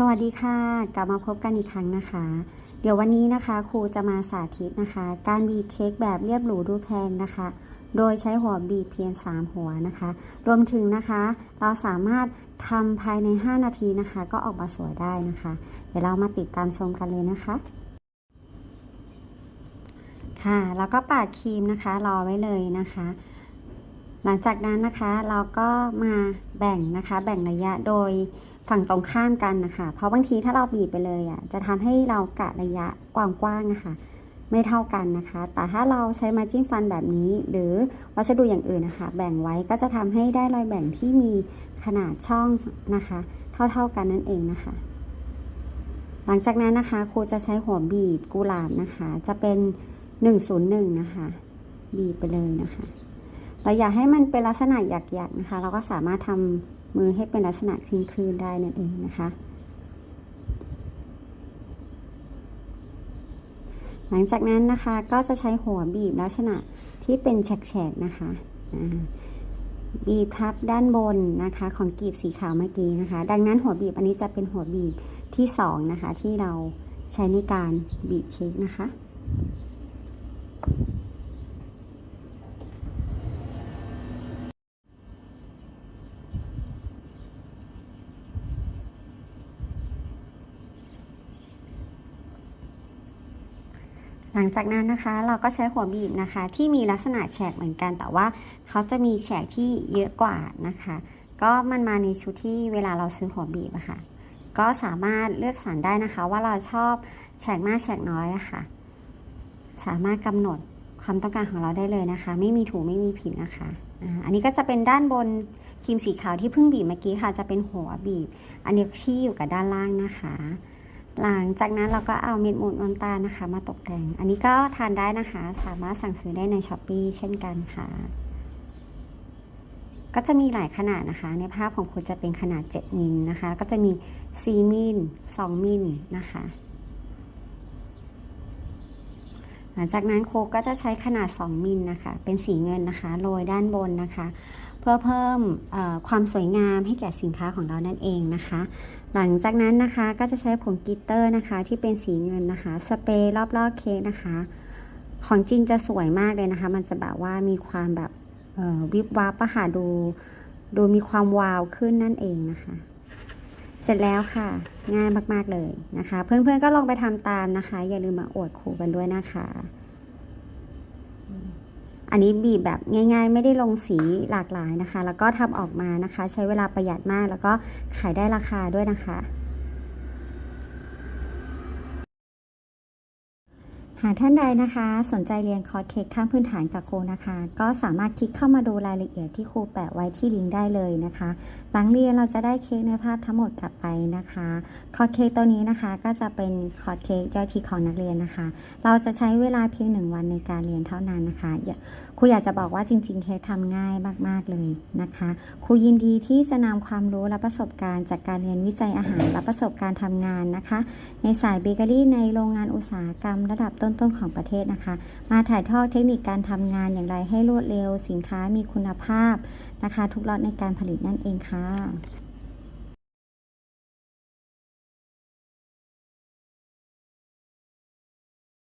สวัสดีค่ะ กลับมาพบกันอีกครั้งนะคะ เดี๋ยววันนี้นะคะครูจะมาสาธิตนะคะ การบีบเค้กแบบเรียบหรูดูแพงนะคะ โดยใช้หัวบีบเพียง 3 หัวนะคะ รวมถึงนะคะ เราสามารถทำภายใน 5 นาทีนะคะ ก็ออกมาสวยได้นะคะ เดี๋ยวเรามาติดตามชมกันเลยนะคะ ค่ะ แล้วก็ปาดครีมนะคะ รอไว้เลยนะคะ หลังจากนั้นนะคะเราก็มาแบ่งนะคะ แบ่งระยะโดยฝั่งตรงข้ามกันนะคะ เพราะบางทีถ้าเราบีบไปเลยอะจะทำให้เรากะระยะกว้างๆนะคะไม่เท่ากันนะคะ แต่ถ้าเราใช้มาจิ้มฟันแบบนี้ หรือวัสดุอย่างอื่นนะคะ แบ่งไว้ก็จะทำให้ได้รอยแบ่งที่มีขนาดช่องนะคะ เท่าๆกันนั่นเองนะคะ หลังจากนั้นนะคะครูจะใช้หัวบีบกุหลาบนะคะ จะเป็น 101 นะคะ บีบไปเลยนะคะ เราอยากให้มันเป็นลักษณะหยักๆนะคะ เราก็สามารถทำมือให้เป็นลักษณะคืนๆได้นั่นเองนะคะ หลังจากนั้นนะคะก็จะใช้หัวบีบลักษณะที่เป็นแฉกๆนะคะบีบทับด้านบนนะคะของกีบสีขาวเมื่อกี้นะคะ ดังนั้นหัวบีบอันนี้จะเป็นหัวบีบที่สองนะคะที่เราใช้ในการบีบเค้กนะคะ หลังจากนั้นนะคะเราก็ใช้หัวบีบนะคะ ที่มีลักษณะแฉกเหมือนกัน แต่ว่าเขาจะมีแฉกที่เยอะกว่านะคะ ก็มันมาในชุดที่เวลาเราซื้อหัวบีบอะค่ะก็สามารถเลือกสรรได้นะคะ ว่าเราชอบแฉกมากแฉกน้อยอะค่ะ สามารถกำหนดความต้องการของเราได้เลยนะคะ ไม่มีถูกไม่มีผิดนะคะอันนี้ก็จะเป็นด้านบนครีมสีขาวที่เพิ่งบีบเมื่อกี้ค่ะ จะเป็นหัวบีบ อันนี้ที่อยู่กับด้านล่างนะคะ หลังจากนั้นเราก็เอาเม็ดมูดน้ำตาลนะคะ มาตกแต่ง อันนี้ก็ทานได้นะคะ สามารถสั่งซื้อได้ในช้อปปีเช่นกันค่ะ ก็จะมีหลายขนาดนะคะ ในภาพของคุณจะเป็นขนาด 7 มิลนะคะ ก็จะมี 4 มิล 2 มิลนะคะ หลังจากนั้นโคกก็จะใช้ขนาด 2 มิลนะคะ เป็นสีเงินนะคะ โรยด้านบนนะคะ พื่อเพิ่มความสวยงามให้แก่สินค้าของเรานั่นเองนะคะ หลังจากนั้นนะคะก็จะใช้ผงกิตเตอร์นะคะ ที่เป็นสีเงินนะคะ สเปรย์รอบๆเค้กนะคะ ของจริงจะสวยมากเลยนะคะ มันจะแบบว่ามีความแบบวิบวับอะค่ะดูดูมีความวาวขึ้นนั่นเองนะคะ เสร็จแล้วค่ะ ง่ายมากๆเลยนะคะ เพื่อนๆก็ลองไปทำตามนะคะ อย่าลืมมาอวดครูกันด้วยนะคะ อันนี้บีบแบบง่าย ๆ ไม่ได้ลงสีหลากหลายนะคะ แล้วก็ทำออกมานะคะ ใช้เวลาประหยัดมาก แล้วก็ขายได้ราคาด้วยนะคะ หากท่านใดนะคะ สนใจเรียนคอร์สเค้กข้ามพื้นฐานกับครูนะคะ ก็สามารถคลิกเข้ามาดูรายละเอียดที่ครูแปะไว้ที่ลิงก์ได้เลยนะคะ หลังเรียนเราจะได้เค้กเนื้อภาพทั้งหมดกลับไปนะคะ คอร์สเค้กตัวนี้นะคะก็จะเป็นคอร์สเค้กยอดที่ของนักเรียนนะคะ เราจะใช้เวลาเพียงหนึ่งวันในการเรียนเท่านั้นนะคะครูอยากจะบอกว่าจริง ๆ เค้กทำง่ายมากๆเลยนะคะครูยินดีที่จะนำความรู้และประสบการณ์จากการเรียนวิจัยอาหารและประสบการณ์ทำงานนะคะ ในสายเบเกอรี่ในโรงงานอุตสาหกรรมระดับต้นต้นๆของประเทศนะคะ มาถ่ายทอดเทคนิคการทำงานอย่างไรให้รวดเร็ว สินค้ามีคุณภาพนะคะ ทุกล็อตในการผลิตนั่นเองค่ะ